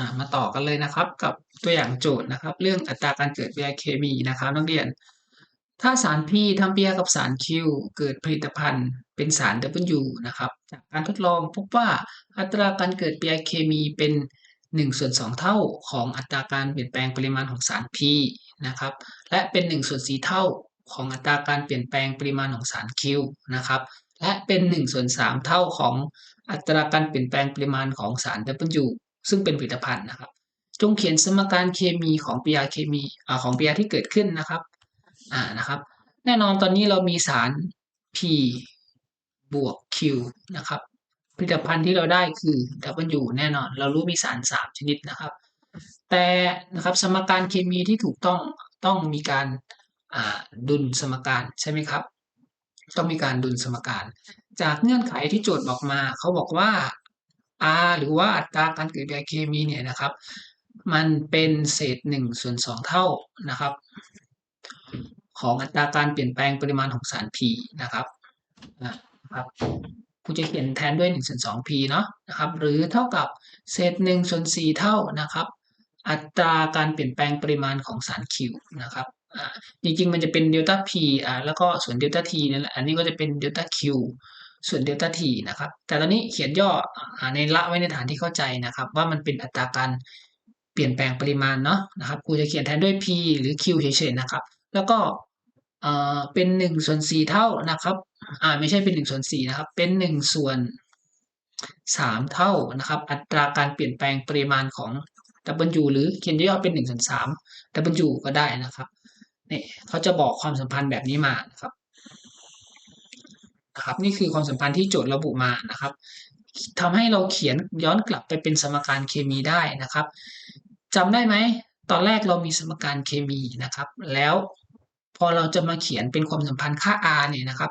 ามาต่อกันเลยนะครับ กับตัวอย่างโจทย์นะครับ เรื่องอัตราการเกิดปฏิกิริยเคมีนะครับนักเรียน ถ้าสาร P ทำปฏิกิริยกับสาร Q เกิดผลิตภัณฑ์เป็นสาร W นะครับจากการทดลองพบว่าอัตราการเกิดปฏิกิริยเคมีเป็น1ส่วน2เท่าของอัตราการเปลี่ยนแปลงปริมาณของสาร P นะครับและเป็น1ส่วน4เท่าของอัตราการเปลี่ยนแปลงปริมาณของสาร Q นะครับและเป็น1ส่วน3เท่าของอัตราการเปลี่ยนแปลงปริมาณของสาร W ซึ่งเป็นผลิตภัณฑ์นะครับ จงเขียนสมการเคมีของปิยาเคมีอของปิยาที่เกิดขึ้นนะครับอ่านะครับ แน่นอนตอนนี้เรามีสาร P บวก Q นะครับผลิตภัณฑ์ที่เราได้คือ W แน่นอน เรารู้มีสารสามชนิดนะครับ แต่นะครับสมการเคมีที่ถูกต้องต้องมีการดุลสมการใช่ไหมครับ ต้องมีการดุลสมการ จากเงื่อนไขที่โจทย์บอกมา เขาบอกว่า R หรือว่าอัตราการเกิดปฏิกิริยาเคมีเนี่ยนะครับ มันเป็นเศษหนึ่งส่วนสองเท่านะครับ ของอัตราการเปลี่ยนแปลงปริมาณของสาร P นะครับนะครับครูจะเขียนแทนด้วย1ส่วน2 P เนาะนะครับหรือเท่ากับเศษ1ส่วน4เท่านะครับ อัตราการเปลี่ยนแปลงปริมาณของสาร Q นะครับอ่าจริงๆ มันจะเป็นเดลต้า P อ่าแล้วก็ส่วนเดลต้า T นั่นแหละอันนี้ก็จะเป็นเดลต้า Q ส่วนเดลต้า T นะครับ แต่ตอนนี้เขียนย่อในละไว้ในฐานที่เข้าใจนะครับ ว่ามันเป็นอัตราการเปลี่ยนแปลงปริมาณเนาะนะครับครูจะเขียนแทนด้วย P หรือ Q เฉยๆนะครับ แล้วก็อ่าเป็นหนึ่งส่วนสี่เท่านะครับอ่าไม่ใช่เป็นหนึ่งส่วนสี่นะครับ เป็นหนึ่งส่วนสามเท่านะครับ อัตราการเปลี่ยนแปลงปริมาณของ W หรือเขียนย่อเป็นหนึ่งส่วนสาม W ก็ได้นะครับนี่เขาจะบอกความสัมพันธ์แบบนี้มานะครับ นะครับ นี่คือความสัมพันธ์ที่โจทย์ระบุมานะครับทำให้เราเขียนย้อนกลับไปเป็นสมการเคมีได้นะครับจำได้ไหมตอนแรกเรามีสมการเคมีนะครับ แล้วพอเราจะมาเขียนเป็นความสัมพันธ์ค่า R เนี่ยนะครับ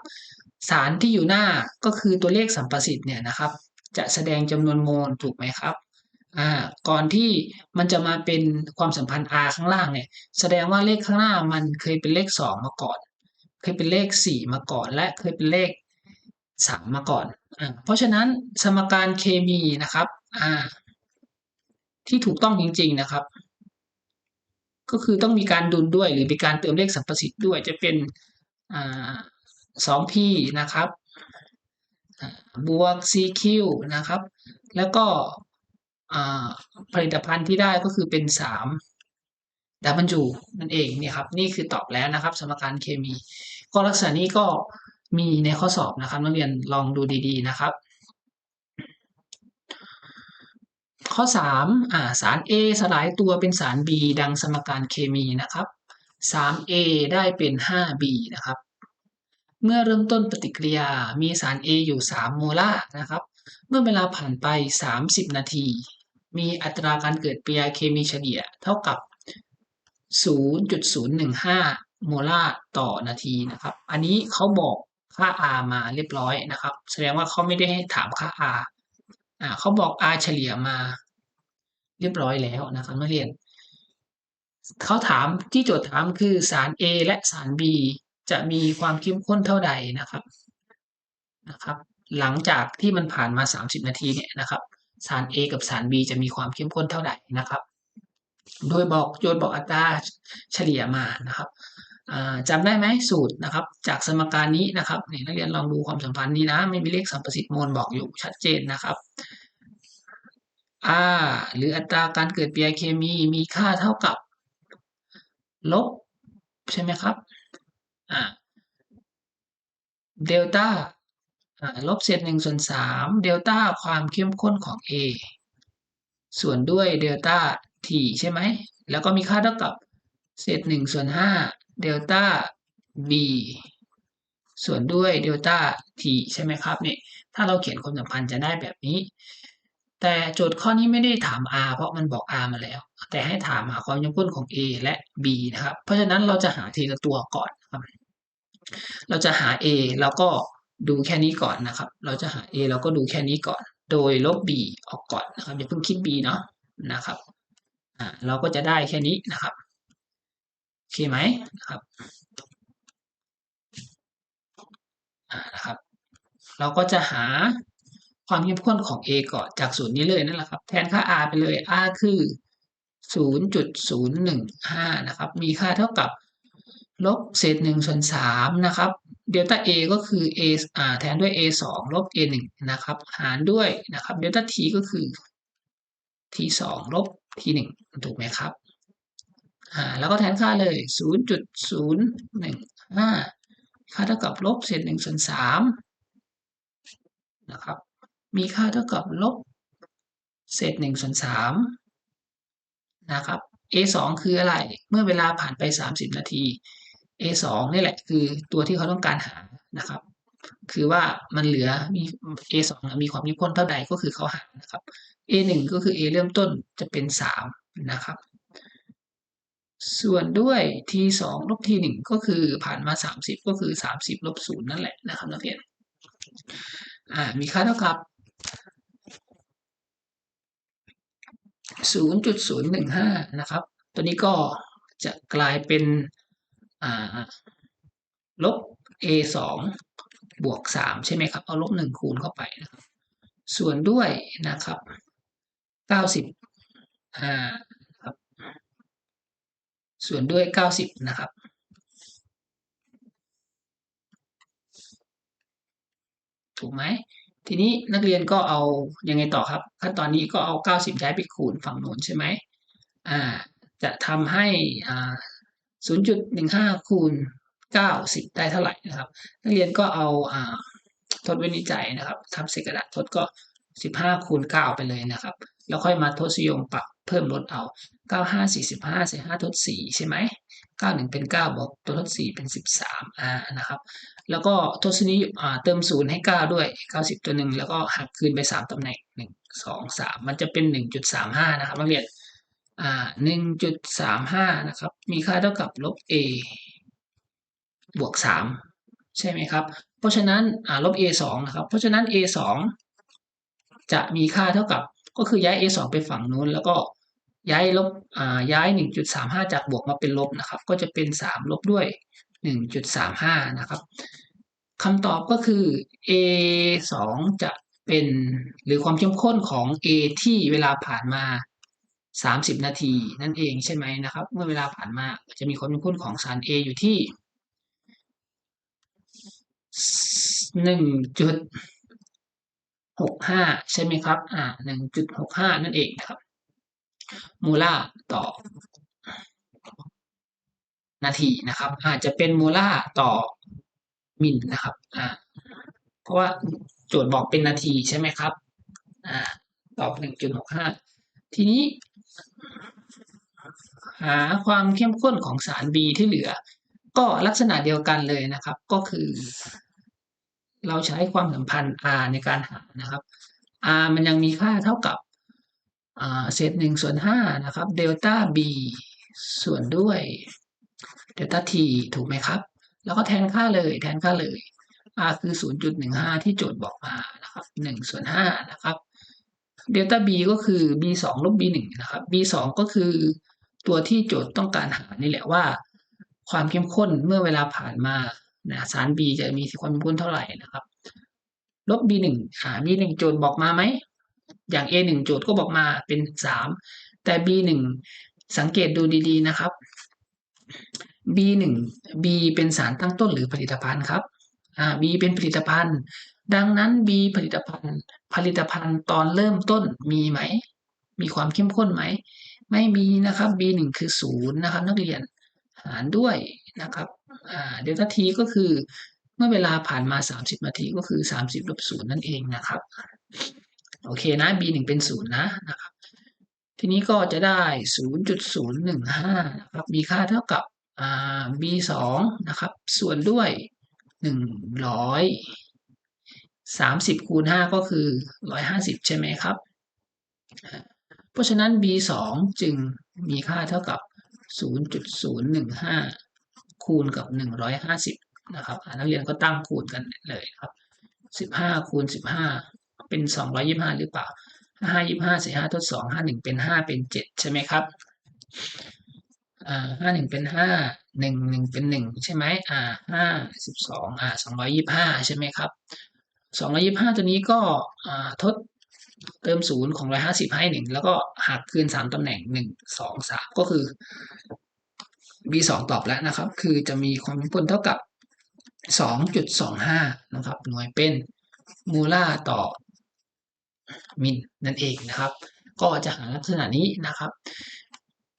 สารที่อยู่หน้าก็คือตัวเลขสัมประสิทธิ์เนี่ยนะครับ จะแสดงจำนวนโมลถูกไหมครับอ่าก่อนที่มันจะมาเป็นความสัมพันธ์ R ข้างล่างเนี่ย แสดงว่าเลขข้างหน้ามันเคยเป็นเลขสองมาก่อน เคยเป็นเลขสี่มาก่อน และเคยเป็นเลข สามมาก่อนอเพราะฉะนั้นสมการเคมีนะครับที่ถูกต้องจริง ๆนะครับ ก็คือต้องมีการดุลด้วยหรือมีการเติมเลขสัมประสิทธิ์ด้วยจะเป็นสอ่า 2p นะครับบวก cq นะครับ แล้วก็ผลิตภัณฑ์ที่ได้ก็คือเป็น3ดับเบิลจูนั่นเองเนี่ยครับ นี่คือตอบแล้วนะครับ สมการเคมี ก็ลักษณะนี้ก็ มีในข้อสอบนะครับนักเรียนลองดูดีๆนะครับ ข้อ3อ่าสาร A สลายตัวเป็นสาร B ดังสมการเคมีนะครับ 3A ได้เป็น 5B นะครับ เมื่อเริ่มต้นปฏิกิริยามีสาร A อยู่ 3 โมลาร์นะครับ เมื่อเวลาผ่านไป 30 นาที มีอัตราการเกิดปฏิกิริยาเคมีเฉลี่ยเท่ากับ 0.015 โมลาร์ต่อนาทีนะครับ อันนี้เขาบอก ค่า R มาเรียบร้อยนะครับ แสดงว่าเขาไม่ได้ให้ถามค่า R อ่าเขาบอก R เฉลี่ยมา เรียบร้อยแล้วนะครับนักเรียนเขาถามที่โจทย์ถามคือสาร A และสาร B จะมีความเข้มข้นเท่าใดนะครับนะครับ หลังจากที่มันผ่านมา 30 นาทีเนี่ยนะครับ สาร A กับสาร B จะมีความเข้มข้นเท่าใดนะครับ โดยบอกโจทยนบอกอัตราเฉลี่ยมานะครับ จำได้ไหมสูตรนะครับ จากสมการนี้นะครับนี่นักเรียนลองดูความสัมพันธ์นี้นะ ไม่มีเลขสัมประสิทธิ์โมลบอกอยู่ชัดเจนนะครับ R หรืออัตราการเกิดปฏิกิริยาเคมีมีค่าเท่ากับ ลบ ใช่ไหมครับอ่าเดลต้าลบเศษหนึ่งส่วนสามเดลต้าความเข้มข้นของ A ส่วนด้วยเดลต้า T ใช่ไหม แล้วก็มีค่าเท่ากับเศษหนึ่งส่วนห้า เดลต้า B ส่วนด้วยเดลต้า T ใช่ไหมครับเนี่ยถ้าเราเขียนความสัมพันธ์จะได้แบบนี้ แต่โจทย์ข้อนี้ไม่ได้ถาม R เพราะมันบอก R มาแล้ว แต่ให้ถามหาความเข้มข้นของ A และ B นะครับ เพราะฉะนั้นเราจะหาทีละตัวก่อนครับ เราจะหา a เราก็ดูแค่นี้ก่อนนะครับ เราจะหา a เราก็ดูแค่นี้ก่อน โดยลบ b ออกก่อนนะครับอย่าเพิ่งคิด b เนาะนะครับ อ่าเราก็จะได้แค่นี้นะครับ โอเคไหมนะครับอ่านะครับ เราก็จะหาความเข้มข้นของ a ก่อนจากสูตรนี้เลยนั่นแหละครับ แทนค่า r ไปเลย r คือ 0.015 นะครับ มีค่าเท่ากับลบเศษ1ส่วน3นะครับเดลต้า a ก็คือ a อ่าแทนด้วย a 2ลบ a 1นะครับ หารด้วยนะครับเดลต้า t ก็คือ t 2ลบ t 1ถูกไหมครับ อ่าแล้วก็แทนค่าเลย 0.015 ค่าเท่ากับลบเศษ1ส่วน3นะครับ มีค่าเท่ากับลบเศษ1ส่วน3นะครับ a 2 คืออะไร เมื่อเวลาผ่านไป 30 นาที a 2 นี่แหละคือตัวที่เขาต้องการหานะครับ คือว่ามันเหลือมี a 2 มีความเข้มข้นเท่าใดก็คือเขาหานะครับ a 1 ก็คือ a เริ่มต้นจะเป็น 3 นะครับ ส่วนด้วย t 2ลบ t 1ก็คือผ่านมา 30 ก็คือ 30ลบ0นั่นแหละนะครับนักเรียนอ่ามีค่าเท่ากับ 0.015 นะครับ ตัวนี้ก็จะกลายเป็นอ่าลบ a 2บวก 3 ใช่ไหมครับ เอาลบ 1 คูณเข้าไปนะครับ ส่วนด้วยนะครับ 90อ่า ส่วนด้วย 90 นะครับ ถูกไหมทีนี้นักเรียนก็เอายังไงต่อครับ ขั้นตอนนี้ก็เอา 90 ย้ายไปคูณฝั่งโน้นใช่ไหมอ่าจะทำให้อ่า0.15 คูณ 90 ได้เท่าไหร่นะครับ นักเรียนก็เอาอ่าทดว้ในใจนะครับทำเศษกระดาษทดก็ 15 คูณ 9 ไปเลยนะครับ แล้วค่อยมาทศนิยมปรับ เพิ่มลดเอา95 45ใส่5ทด4ใช่ไหม91เป็น9บวกตัวทด4เป็น13อ่านะครับ แล้วก็ทศนิยมอ่าเติม0ให้9ด้วย90ตัวหนึ่งแล้วก็หักคืนไป3ตำแหน่ง1 2 3มันจะเป็น1.35นะครับนักเรียนอ่า1.35นะครับ มีค่าเท่ากับลบ a บวก3ใช่ไหมครับ เพราะฉะนั้นอ่าลบ a 2นะครับ เพราะฉะนั้น a 2จะมีค่าเท่ากับก็คือย้าย a 2ไปฝั่งนู้น แล้วก็ ย้ายลบอ่าย้าย 1.35 จากบวกมาเป็นลบนะครับ ก็จะเป็น 3 ลบด้วย 1.35 นะครับคำตอบก็คือ a 2จะเป็นหรือความเข้มข้นของ a ที่เวลาผ่านมา 30 นาที นั่นเองใช่ไหมนะครับ เมื่อเวลาผ่านมาจะมีความเข้มข้นของสาร a อยู่ที่หนึ่งจุดหกห้าใช่ไหมครับ อ่าหนึ่งจุดหกห้านั่นเองครับ มูลาต่อ นาทีนะครับ อาจจะเป็นมูลาต่อมิลนะครับอ่าเพราะว่าโจทย์บอกเป็นนาทีใช่ไหมครับอ่าตอบหนึ่งจุดหกห้าทีนี้ หาความเข้มข้นของสาร B ที่เหลือ ก็ลักษณะเดียวกันเลยนะครับ ก็คือ เราใช้ความสัมพันธ์ r ในการหานะครับ r มันยังมีค่าเท่ากับ เศษหนึ่งส่วนห้านะครับเดลต้า b ส่วนด้วยเดลต้า t ถูกไหมครับ แล้วก็แทนค่าเลยแทนค่าเลย r คือ 0.15 ที่โจทย์บอกมานะครับ1ส่วน5นะครับเดลต้า b ก็คือ b 2ลบ b 1นะครับ b 2ก็คือตัวที่โจทย์ต้องการหานี่แหละว่า ความเข้มข้นเมื่อเวลาผ่านมานะสาร B จะมีความเข้มข้นเท่าไหร่นะครับลบ B 1อ่า B 1โจทย์บอกมาไหม อย่าง A 1โจทย์ก็บอกมาเป็น 3 แต่ B 1สังเกตดูดีๆนะครับ B 1 B เป็นสารตั้งต้นหรือผลิตภัณฑ์ครับอ่า B เป็นผลิตภัณฑ์ ดังนั้น B ผลิตภัณฑ์ ผลิตภัณฑ์ตอนเริ่มต้นมีไหม มีความเข้มข้นไหม ไม่มีนะครับ B 1คือ0นะครับนักเรียนหารด้วยนะครับเดลต้าทีก็คือเมื่อเวลาผ่านมา 30นาทีก็คือ 30ลบ0นั่นเองนะครับ โอเคนะ b 1เป็น0นะนะครับ ทีนี้ก็จะได้ 0.015นะครับ มีค่าเท่ากับ b 2นะครับ ส่วนด้วย 100 30คูณ5ก็คือ 150 ใช่ไหมครับ เพราะฉะนั้น b 2จึงมีค่าเท่ากับ 0.015 คูณกับหนึ่งร้อยห้าสิบนะครับนักเรียนก็ตั้งคูณกันเลยครับสิบห้าคูณสิบห้า เป็นสองร้อยยี่ห้าหรือเปล่าห้ายี่ห้าสี่ห้าทดสองห้าหนึ่งเป็นห้าเป็นเจ็ดใช่ไหมครับห้าหนึ่งเป็นห้าหนึ่งหนึ่งเป็นหนึ่งใช่ไหมอ่าห้าสิบสองอ่าสองร้อยยี่ห้าใช่ไหมครับ225ตัวนี้ก็อ่าทดเติมศูนย์ของ150ให้1แล้วก็หักคืน3ตำแหน่ง1 2 3ก็คือ B2 ตอบแล้วนะครับ คือจะมีความเข้มข้นเท่ากับ2.25นะครับ หน่วยเป็นมูลาร์ต่อ มิลนั่นเองนะครับ ก็จะหาลักษณะนี้นะครับ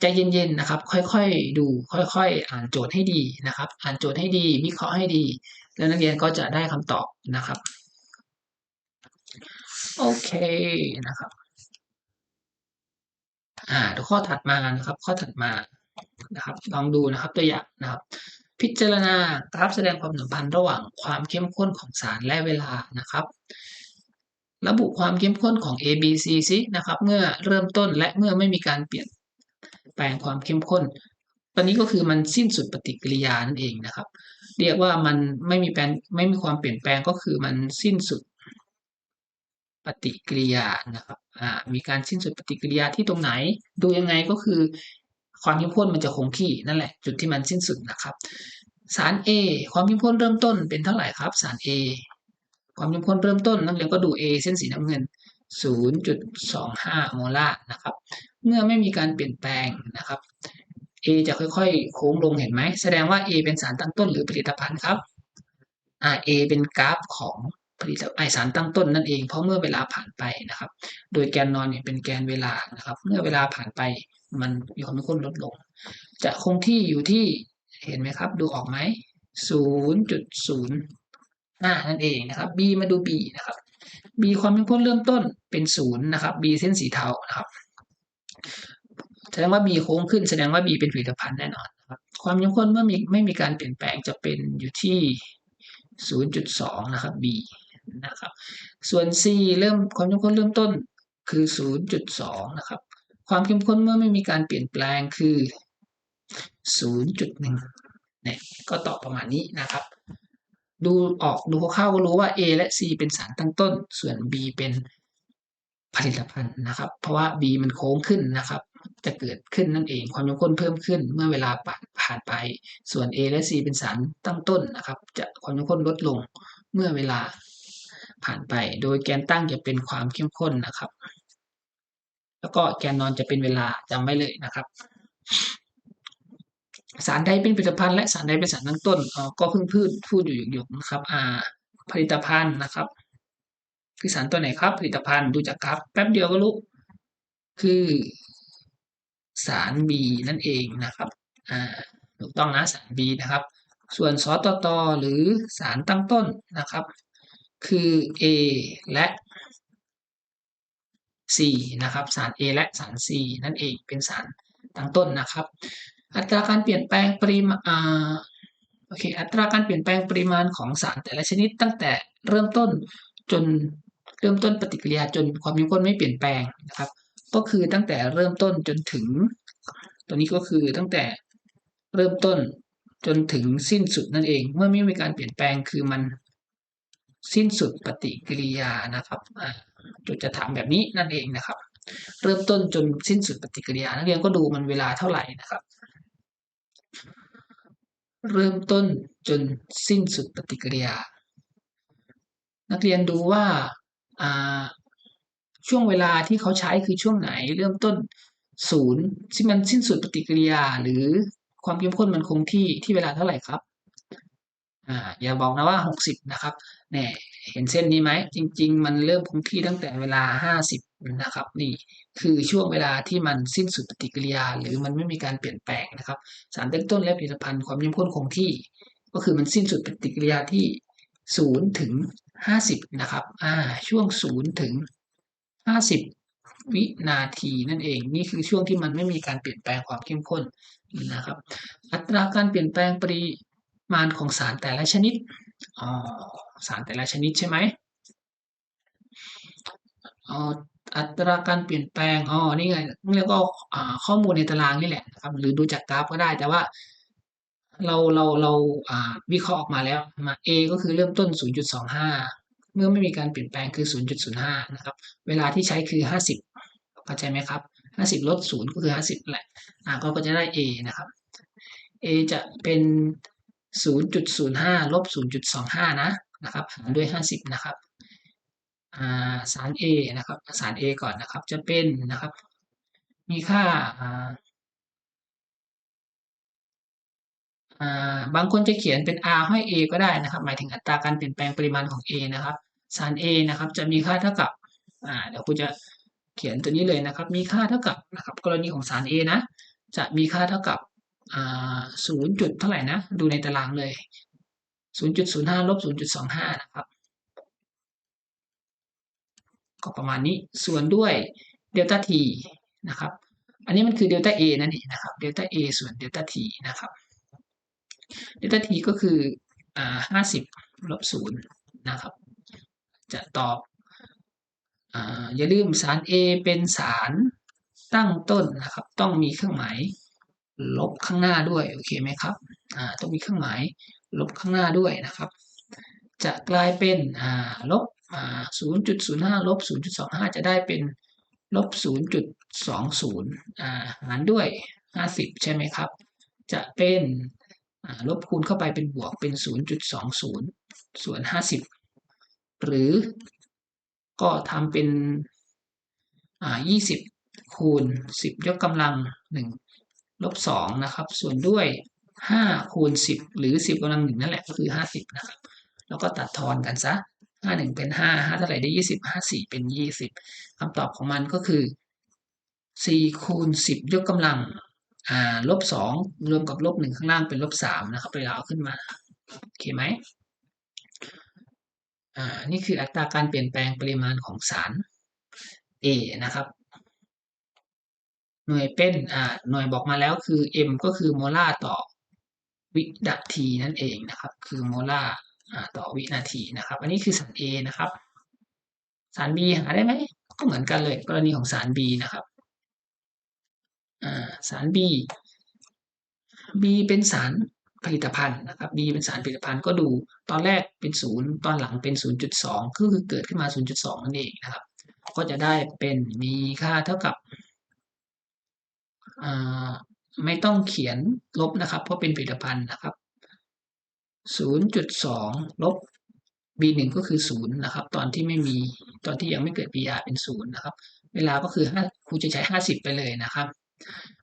ใจเย็นๆนะครับ ค่อยๆดู ค่อยๆ อ่านโจทย์ให้ดีนะครับ อ่านโจทย์ให้ดี วิเคราะห์ให้ดี แล้วนักเรียนก็จะได้คำตอบนะครับ โอเคนะครับอ่าข้อถัดมานะครับ ข้อถัดมานะครับ ลองดูนะครับตัวอย่างนะครับ พิจารณากราฟแสดงความสัมพันธ์ระหว่างความเข้มข้นของสารและเวลานะครับ ระบุความเข้มข้นของ A B C ซินะครับ เมื่อเริ่มต้นและเมื่อไม่มีการเปลี่ยนแปลงความเข้มข้น ตอนนี้ก็คือมันสิ้นสุดปฏิกิริยานั่นเองนะครับ เรียกว่ามันไม่มีแปลงไม่มีความเปลี่ยนแปลงก็คือมันสิ้นสุดปฏิกิริยานะครับมีการสิ้นสุดปฏิกิริยาที่ตรงไหน ดูยังไงก็คือความเข้มข้นมันจะคงที่นั่นแหละ จุดที่มันสิ้นสุดนะครับ สาร A ความเข้มข้นเริ่มต้นเป็นเท่าไหร่ครับ สาร A ความเข้มข้นเริ่มต้นนักเรียนก็ดู A เส้นสีน้ำเงิน 0.25 โมลาร์นะครับ เมื่อไม่มีการเปลี่ยนแปลงนะครับ A จะค่อยๆ โค้งลงเห็นไหม แสดงว่า A เป็นสารตั้งต้นหรือผลิตภัณฑ์ครับอ่า A เป็นกราฟของผลิตไอสารตั้งต้นนั่นเอง เพราะเมื่อเวลาผ่านไปนะครับ โดยแกนนอนเนี่ยเป็นแกนเวลานะครับ เมื่อเวลาผ่านไปมันมีความเข้มข้นลดลง จะคงที่อยู่ที่เห็นไหมครับ ดูออกไหม 5 นั่นเองนะครับ B มาดู B นะครับ B ความเข้มข้นเริ่มต้นเป็นศูนย์นะครับ B เส้นสีเทานะครับแสดงว่า B โค้งขึ้นแสดงว่า B เป็นผลิตภัณฑ์แน่นอนครับความเข้มข้นเมื่อมีไม่มีการเปลี่ยนแปลงจะเป็นอยู่ที่ 0.2 นะครับ B นะครับ ส่วน C เริ่มความเข้มข้นเริ่มต้นคือ 0.2 นะครับ ความเข้มข้นเมื่อไม่มีการเปลี่ยนแปลงคือ 0.1เนี่ยก็ตอบประมาณนี้นะครับ ดูออกดูคร่าวๆก็รู้ว่า A และ C เป็นสารตั้งต้น ส่วน B เป็นผลิตภัณฑ์นะครับ เพราะว่า B มันโค้งขึ้นนะครับ จะเกิดขึ้นนั่นเองความเข้มข้นเพิ่มขึ้น เมื่อเวลาผ่านไป ส่วน A และ C เป็นสารตั้งต้นนะครับ จะความเข้มข้นลดลงเมื่อเวลาผ่านไป โดยแกนตั้งจะเป็นความเข้มข้นนะครับ แล้วก็แกนนอนจะเป็นเวลาจำไว้เลยนะครับ สารใดเป็นผลิตภัณฑ์และสารใดเป็นสารตั้งต้นก็เพิ่งพูดพูดอยู่หยกๆนะครับอ่าผลิตภัณฑ์นะครับ คือสารตัวไหนครับ ผลิตภัณฑ์ดูจากกราฟแป๊บเดียวก็รู้คือสาร B นั่นเองนะครับอ่าถูกต้องนะสาร B นะครับ ส่วนสตตหรือสารตั้งต้นนะครับ คือ A และ C นะครับ สาร A และสาร C นั่นเองเป็นสารตั้งต้นนะครับ อัตราการเปลี่ยนแปลงปริมาณโอเคอัตราการเปลี่ยนแปลงปริมาณของสารแต่ละชนิดตั้งแต่เริ่มต้นจนเริ่มต้นปฏิกิริยาจนความเข้มข้นไม่เปลี่ยนแปลงนะครับ ก็คือตั้งแต่เริ่มต้นจนถึง ตัวนี้ก็คือตั้งแต่เริ่มต้นจนถึงสิ้นสุดนั่นเอง เมื่อไม่มีการเปลี่ยนแปลงคือมันสิ้นสุดปฏิกิริยานะครับจุดจะถามแบบนี้นั่นเองนะครับ เริ่มต้นจนสิ้นสุดปฏิกิริยานักเรียนก็ดูมันเวลาเท่าไหร่นะครับ เริ่มต้นจนสิ้นสุดปฏิกิริยา นักเรียนดูว่าช่วงเวลาที่เขาใช้คือช่วงไหน เริ่มต้นศูนย์ที่มันสิ้นสุดปฏิกิริยา หรือความเข้มข้นมันคงที่ที่เวลาเท่าไหร่ครับอ่าอย่าบอกนะว่าหกสิบนะครับเนี่ยเห็นเส้นนี้ไหมจริง ๆ มันเริ่มคงที่ตั้งแต่เวลาห้าสิบ นะครับ นี่คือช่วงเวลาที่มันสิ้นสุดปฏิกิริยา หรือมันไม่มีการเปลี่ยนแปลงนะครับ สารตั้งต้นและผลิตภัณฑ์ความเข้มข้นคงที่ ก็คือมันสิ้นสุดปฏิกิริยาที่ศูนย์ถึงห้าสิบนะครับอ่าช่วงศูนย์ถึงห้าสิบวินาทีนั่นเอง นี่คือช่วงที่มันไม่มีการเปลี่ยนแปลงความเข้มข้นนะครับ อัตราการเปลี่ยนแปลงปริมาณของสารแต่ละชนิดอ๋อสารแต่ละชนิดใช่ไหมอ๋อ อัตราการเปลี่ยนแปลงอ๋อนี่ไงเรียกว่าข้อมูลในตารางนี่แหละครับ หรือดูจากกราฟก็ได้ แต่ว่าเราเราเราวิเคราะห์ออกมาแล้วมา A ก็คือเริ่มต้น 0.25 เมื่อไม่มีการเปลี่ยนแปลงคือ 0.05 นะครับ เวลาที่ใช้คือ 50เข้าใจไหมครับ 50 ลด 0 ก็คือ 50 แหละอ่าก็จะได้ A นะครับ A จะเป็น 0.05 ลบ 0.25 นะนะครับ หารด้วย 50 นะครับ สาร A นะครับสาร A ก่อนนะครับ จะเป็นนะครับ มีค่าาาบางคนจะเขียนเป็น R ห้อย A ก็ได้นะครับ หมายถึงอัตราการเปลี่ยนแปลงปริมาณของ A นะครับ สาร A นะครับ จะมีค่าเท่ากับเดี๋ยวครูจะเขียนตัวนี้เลยนะครับ มีค่าเท่ากับนะครับ กรณีของสาร A นะ จะมีค่าเท่ากับอ่าศูนย์จุดเท่าไหร่นะ ดูในตารางเลยศูนย์จุดศูนย์ห้าลบศูนย์จุดสองห้านะครับ ก็ประมาณนี้ส่วนด้วยเดลต้า t นะครับ อันนี้มันคือเดลต้า a นั่นเองนะครับเดลต้า a ส่วนเดลต้า t นะครับเดลต้า t ก็คืออ่าห้าสิบลบศูนย์นะครับ จะตอบอ่าอย่าลืมสาร A เป็นสารตั้งต้นนะครับ ต้องมีเครื่องหมายลบข้างหน้าด้วยโอเคไหมครับอ่าต้องมีเครื่องหมายลบข้างหน้าด้วยนะครับ จะกลายเป็นอ่าลบ อ่าศูนย์จุดศูนย์ห้าลบศูนย์จุดสองห้าจะได้เป็นลบศูนย์จุดสองศูนย์อ่า หารด้วยห้าสิบใช่ไหมครับ จะเป็นลบคูณเข้าไปเป็นบวกเป็นศูนย์จุดสองศูนย์ส่วนห้าสิบหรือก็ทำเป็นอ่ายี่สิบคูณสิบยกกำลังหนึ่งลบสองนะครับ ส่วนด้วยห้าคูณสิบหรือสิบกำลังหนึ่งนั่นแหละก็คือห้าสิบนะครับ แล้วก็ตัดทอนกันซะ ห้าหนึ่งเป็นห้าห้าเท่าไหร่ได้ยี่สิบห้าสี่เป็นยี่สิบคำตอบของมันก็คือสี่คูณสิบยกกำลังอ่าลบสองรวมกับลบหนึ่งข้างล่างเป็นลบสามนะครับเวลาเอาขึ้นมาโอเคไหมอ่านี่คืออัตราการเปลี่ยนแปลงปริมาณของสาร A นะครับ หน่วยเป็นอ่าหน่วยบอกมาแล้วคือ m ก็คือโมลาร์ต่อวินาทีนั่นเองนะครับ คือโมลาร์ ต่อวินาทีนะครับ อันนี้คือสาร A นะครับ สาร B หาได้ไหมก็เหมือนกันเลย กรณีของสาร B นะครับสาร B B เป็นสารผลิตภัณฑ์นะครับ B เป็นสารผลิตภัณฑ์ก็ดูตอนแรกเป็นศูนย์ตอนหลังเป็น 0.2 คือเกิดขึ้นมา 0.2 นั่นเองนะครับ ก็จะได้เป็นมีค่าเท่ากับไม่ต้องเขียนลบนะครับ เพราะเป็นผลิตภัณฑ์นะครับ 0.2ลบ b1 ก็คือ0นะครับ ตอนที่ไม่มีตอนที่ยังไม่เกิด br เป็น0นะครับ เวลาก็คือ5ครูจะใช้50ไปเลยนะครับ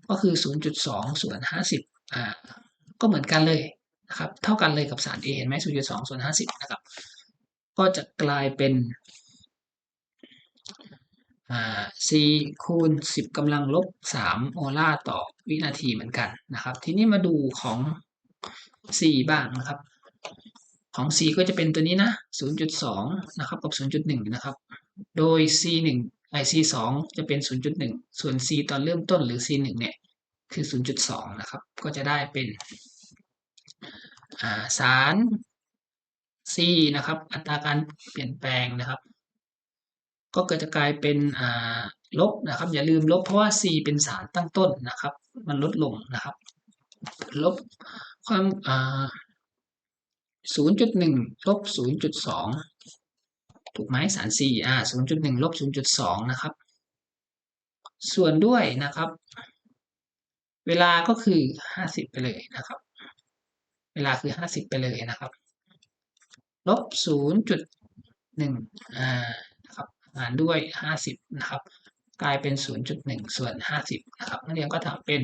ก็คือ0.2ส่วน50อ่าก็เหมือนกันเลยนะครับ เท่ากันเลยกับสาร A เห็นไหม0.2ส่วน50นะครับ ก็จะกลายเป็นอ่า c คูณ10กำลังลบ3โมลาร์ต่อวินาทีเหมือนกันนะครับ ทีนี้มาดูของ c บ้างนะครับ ของ c ก็จะเป็นตัวนี้นะ 0.2 นะครับ กับ 0.1 นะครับ โดย c 1 ไอ c 2 จะเป็น 0.1 ส่วน c ตอนเริ่มต้นหรือ c 1 เนี่ยคือ 0.2 นะครับ ก็จะได้เป็นสาร c นะครับ อัตราการเปลี่ยนแปลงนะครับ ก็เกิดจะกลายเป็นลบนะครับ อย่าลืมลบเพราะว่า C เป็นสารตั้งต้นนะครับ มันลดลงนะครับ ลบ ความศูนย์จุดหนึ่งลบศูนย์จุดสองถูกไหมสาร C อ่าศูนย์จุดหนึ่งลบศูนย์จุดสองนะครับ ส่วนด้วยนะครับ เวลาก็คือห้าสิบไปเลยนะครับ เวลาคือห้าสิบไปเลยนะครับลบศูนย์จุดหนึ่งอ่าหารด้วย50นะครับ กลายเป็น0.1ส่วน50นะครับนักเรียนก็ทำเป็น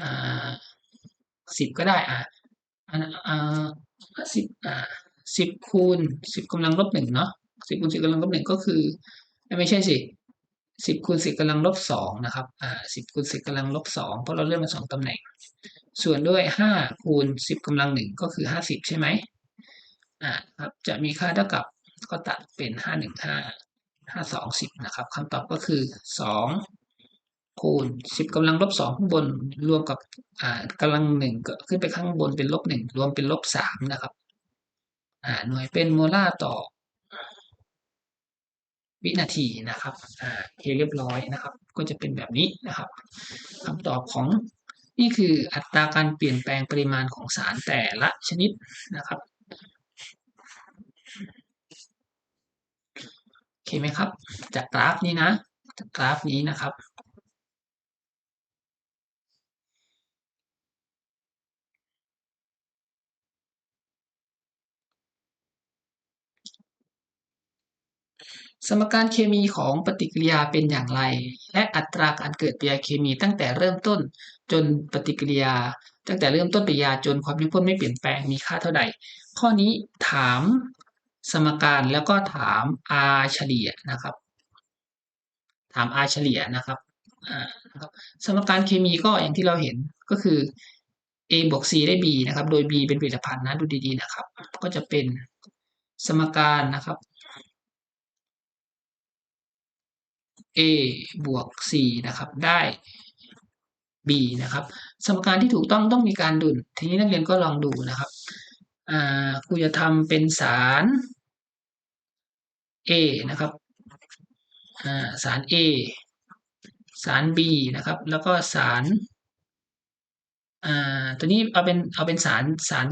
อ่า 10ก็ได้อ่าอ่าสิบอ่าสิบคูณสิบกำลังลบหนึ่งเนาะสิบคูณสิบกำลังลบหนึ่งก็คือไม่ใช่สิสิบคูณสิบกำลังลบสองนะครับ อ่าสิบคูณสิบกำลังลบสองเพราะเราเลื่อนมาสองตำแหน่ง ส่วนด้วยห้าคูณสิบกำลังหนึ่งก็คือห้าสิบใช่ไหมอ่าครับจะมีค่าเท่ากับก็ตัดเป็นห้าหนึ่งห้าห้าสองสิบนะครับคำตอบก็คือสอง คูณสิบกำลังลบสองข้างบนรวมกับอ่ากำลังหนึ่งก็ขึ้นไปข้างบนเป็นลบหนึ่งรวมเป็นลบสามนะครับอ่าหน่วยเป็นโมลาร์ต่อวินาทีนะครับอ่าเคเรียบร้อยนะครับ ก็จะเป็นแบบนี้นะครับคำตอบของนี่คืออัตราการเปลี่ยนแปลงปริมาณของสารแต่ละชนิดนะครับเคไหมครับ จากกราฟนี้นะ จากกราฟนี้นะครับ สมการเคมีของปฏิกิริยาเป็นอย่างไร และอัตราการเกิดปฏิกิริยาเคมีตั้งแต่เริ่มต้นจนปฏิกิริยา ตั้งแต่เริ่มต้นปฏิกิริยาจนความเข้มข้นไม่เปลี่ยนแปลงมีค่าเท่าใด ข้อนี้ถามสมการแล้วก็ถาม r เฉลี่ยนะครับ ถาม r เฉลี่ยนะครับนะครับสมการเคมีก็อย่างที่เราเห็นก็คือ a บวก c ได้ b นะครับ โดย b เป็นผลิตภัณฑ์นะดูดีๆนะครับ ก็จะเป็นสมการนะครับ a บวก c นะครับได้ b นะครับ สมการที่ถูกต้องต้องมีการดุลทีนี้นักเรียนก็ลองดูนะครับอ่าครูจะทำเป็นสาร A นะครับอ่าสาร A สาร B นะครับ แล้วก็สารอ่าตัวนี้เอาเป็นเอาเป็นสารสาร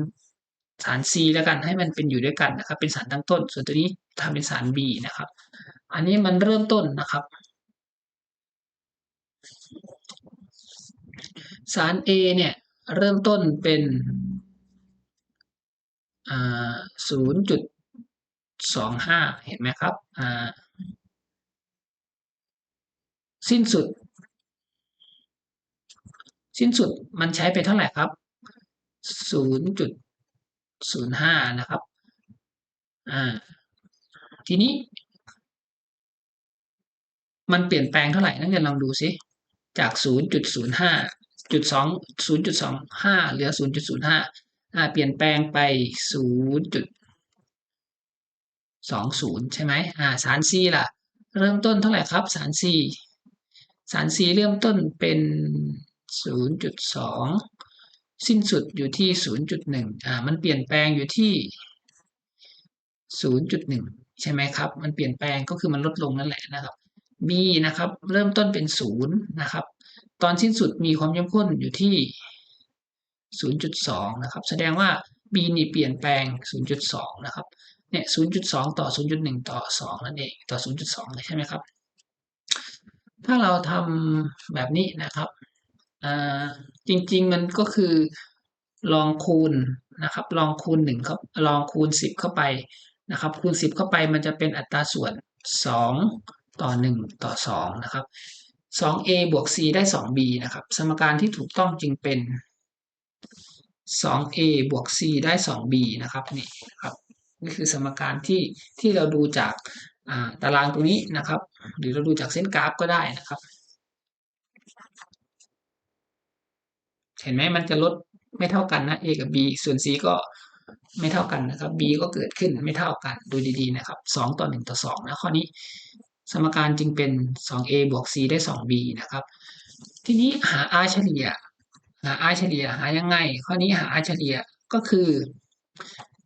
สาร C แล้วกันให้มันเป็นอยู่ด้วยกันนะครับ เป็นสารตั้งต้น ส่วนตัวนี้ทำเป็นสาร B นะครับ อันนี้มันเริ่มต้นนะครับ สาร A เนี่ยเริ่มต้นเป็นศูนย์จุดสองห้าเห็นไหมครับ สิ้นสุด สิ้นสุดมันใช้ไปเท่าไหร่ครับศูนย์จุดศูนย์ห้านะครับ อ่า ทีนี้ มันเปลี่ยนแปลงเท่าไหร่นักเรียนลองดูซิจากศูนย์ จุดสองศูนย์จุดสองห้าเหลือศูนย์จุดศูนย์ห้าอ่าเปลี่ยนแปลงไปศูนย์จุดสองศูนย์ใช่ไหมอ่าสารซีล่ะ เริ่มต้นเท่าไหร่ครับสารซีสารซีเริ่มต้นเป็นศูนย์จุดสองสิ้นสุดอยู่ที่ศูนย์จุดหนึ่งอ่ามันเปลี่ยนแปลงอยู่ที่ศูนย์จุดหนึ่งใช่ไหมครับ มันเปลี่ยนแปลงก็คือมันลดลงนั่นแหละนะครับ B นะครับ เริ่มต้นเป็นศูนย์นะครับ ตอนสิ้นสุดมีความเข้มข้นอยู่ที่ศูนะครับ แสดงว่า B นี่เปลี่ยนแปลงศูนย์จุดสองนะครับ เนี่ย 0.2 ต่อ 0.1 ต่อ 2 นั่นเอง ต่อ 0.2 เลยใช่ไหมครับ ถ้าเราทำแบบนี้นะครับจริงๆมันก็คือลองคูณนะครับ ลองคูณ1ครับ ลองคูณ 10 เข้าไปนะครับ คูณ 10 เข้าไปมันจะเป็นอัตราส่วน 2 ต่อ 1 ต่อ 2 นะครับ 2a บวก c ได้ 2b นะครับ สมการที่ถูกต้องจึงเป็น 2a บวก c ได้ 2b นะครับนี่ครับนี่คือสมการที่ที่เราดูจากตารางตรงนี้นะครับ หรือเราดูจากเส้นกราฟก็ได้นะครับ เห็นไหมมันจะลดไม่เท่ากันนะ a กับ b ส่วน c ก็ไม่เท่ากันนะครับ b ก็เกิดขึ้นไม่เท่ากันดูดีๆนะครับ 2 ต่อ 1 ต่อ 2 นะข้อนี้ สมการจึงเป็น 2a บวก c ได้ 2b นะครับ ทีนี้หา r เฉลี่ย หา r เฉลี่ยหายังไง ข้อนี้หา r เฉลี่ยก็คือ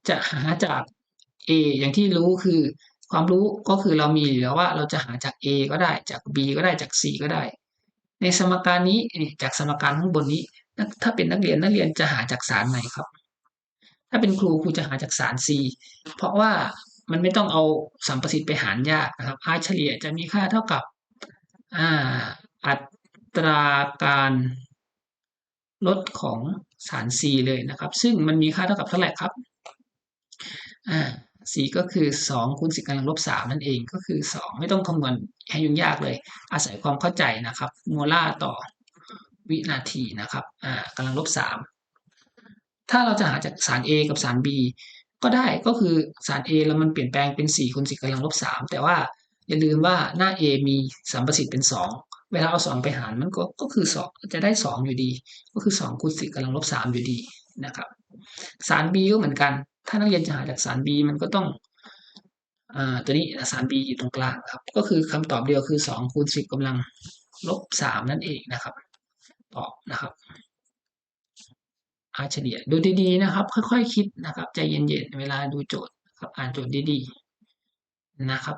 จะหาจาก A อย่างที่รู้คือความรู้ก็คือเรามีแล้วว่าเราจะหาจาก A ก็ได้จาก B ก็ได้จาก C ก็ได้ ในสมการนี้จากสมการข้างบนนี้ ถ้าเป็นนักเรียนนักเรียนจะหาจากสารไหนครับ ถ้าเป็นครูครูจะหาจากสาร C เพราะว่า มันไม่ต้องเอาสัมประสิทธิ์ไปหารยากนะครับ R เฉลี่ยจะมีค่าเท่ากับอัตราการลดของสาร C เลยนะครับ ซึ่งมันมีค่าเท่ากับเท่าไหร่ครับอ่าสีก็คือ2คูณ10กำลังลบ3นั่นเองก็คือ 2 ไม่ต้องคำนวณให้ยุ่งยากเลย อาศัยความเข้าใจนะครับโมลาร์ต่อวินาทีนะครับอ่ากำลังลบ3ถ้าเราจะหาจากสาร A กับสาร B ก็ได้ก็คือสาร A แล้วมันเปลี่ยนแปลงเป็น4คูณ10กำลังลบ3แต่ว่าอย่าลืมว่าหน้า A มีสัมประสิทธิ์เป็น 2 เวลาเอา 2 ไปหารมันก็ก็คือ2จะได้ 2 อยู่ดี ก็คือ2คูณ10กำลังลบ3อยู่ดีนะครับ สาร B ก็เหมือนกัน ถ้านักเรียนจะหาจากสาร B มันก็ต้องอ่าตัวนี้สาร B อยู่ตรงกลางครับ ก็คือคำตอบเดียวคือ2คูณ10กำลังลบ3นั่นเองนะครับ ตอบนะครับาเฉลี่ยดูดีๆนะครับ ค่อยๆคคิดนะครับใจเย็นๆเวลาดูโจทย์ครับอ่านโจทย์ดีๆนะครับ